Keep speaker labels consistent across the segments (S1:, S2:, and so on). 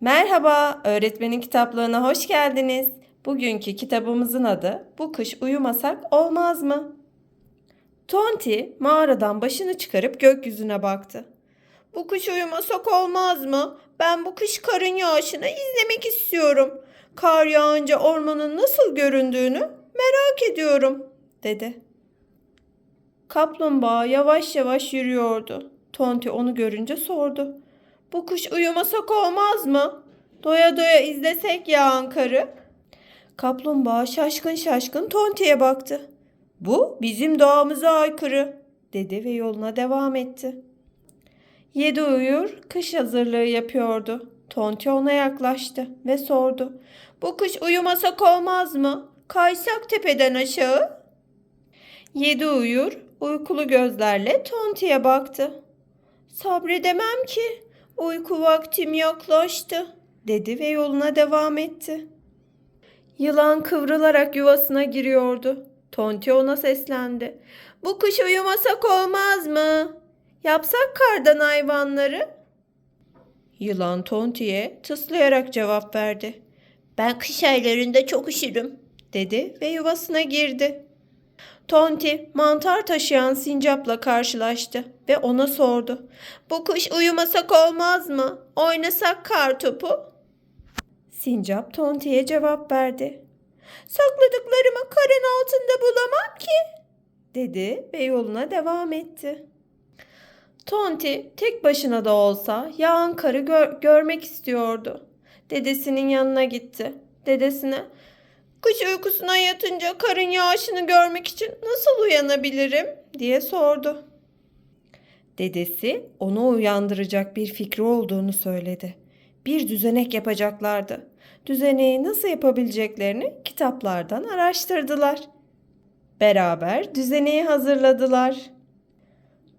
S1: Merhaba, öğretmenin kitaplığına hoş geldiniz. Bugünkü kitabımızın adı Bu kış uyumasak olmaz mı? Tonti mağaradan başını çıkarıp gökyüzüne baktı. Bu kış uyumasak olmaz mı? Ben bu kış karın yağışını izlemek istiyorum. Kar yağınca ormanın nasıl göründüğünü merak ediyorum, dedi. Kaplumbağa yavaş yavaş yürüyordu. Tonti onu görünce sordu. Bu kış uyumasak olmaz mı? Doya doya izlesek yağan karı. Kaplumbağa şaşkın şaşkın Tonti'ye baktı. Bu bizim doğamıza aykırı, dedi ve yoluna devam etti. Yedi uyur kış hazırlığı yapıyordu. Tonti ona yaklaştı ve sordu. Bu kış uyumasak olmaz mı? Kaysak tepeden aşağı. Yedi uyur uykulu gözlerle Tonti'ye baktı. Sabredemem ki. Uyku vaktim yaklaştı, dedi ve yoluna devam etti. Yılan kıvrılarak yuvasına giriyordu. Tonti ona seslendi. Bu kış uyumasak olmaz mı? Yapsak kardan hayvanları? Yılan Tonti'ye tıslayarak cevap verdi. Ben kış aylarında çok üşürüm, dedi ve yuvasına girdi. Tonti mantar taşıyan sincapla karşılaştı ve ona sordu. Bu kış uyumasak olmaz mı? Oynasak kar topu? Sincap Tonti'ye cevap verdi. Sakladıklarımı karın altında bulamam ki, dedi ve yoluna devam etti. Tonti tek başına da olsa yağan karı gör- görmek istiyordu. Dedesinin yanına gitti. Dedesine Kış uykusuna yatınca karın yağışını görmek için nasıl uyanabilirim diye sordu. Dedesi onu uyandıracak bir fikri olduğunu söyledi. Bir düzenek yapacaklardı. Düzeneği nasıl yapabileceklerini kitaplardan araştırdılar. Beraber düzeneği hazırladılar.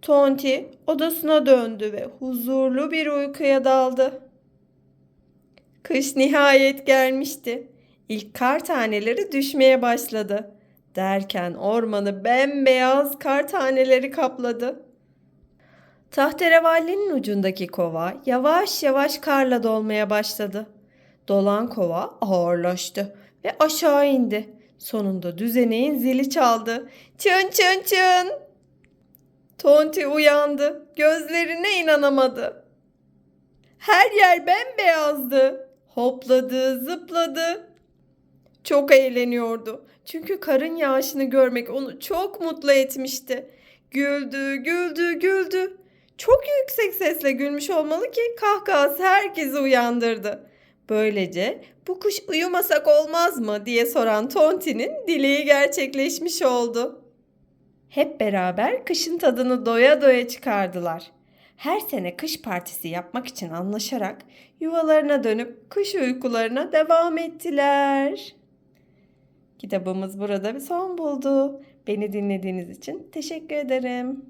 S1: Tonti odasına döndü ve huzurlu bir uykuya daldı. Kış nihayet gelmişti. İlk kar taneleri düşmeye başladı. Derken ormanı bembeyaz kar taneleri kapladı. Tahterevallinin ucundaki kova yavaş yavaş karla dolmaya başladı. Dolan kova ağırlaştı ve aşağı indi. Sonunda düzeneğin zili çaldı. Çın çın çın. Tonti uyandı. Gözlerine inanamadı. Her yer bembeyazdı. Hopladı, zıpladı. Çok eğleniyordu. Çünkü karın yağışını görmek onu çok mutlu etmişti. Güldü, güldü, güldü. Çok yüksek sesle gülmüş olmalı ki kahkahası herkesi uyandırdı. Böylece bu kuş uyumasak olmaz mı diye soran Tonti'nin dileği gerçekleşmiş oldu. Hep beraber kışın tadını doya doya çıkardılar. Her sene kış partisi yapmak için anlaşarak yuvalarına dönüp kış uykularına devam ettiler. Kitabımız burada bir son buldu. Beni dinlediğiniz için teşekkür ederim.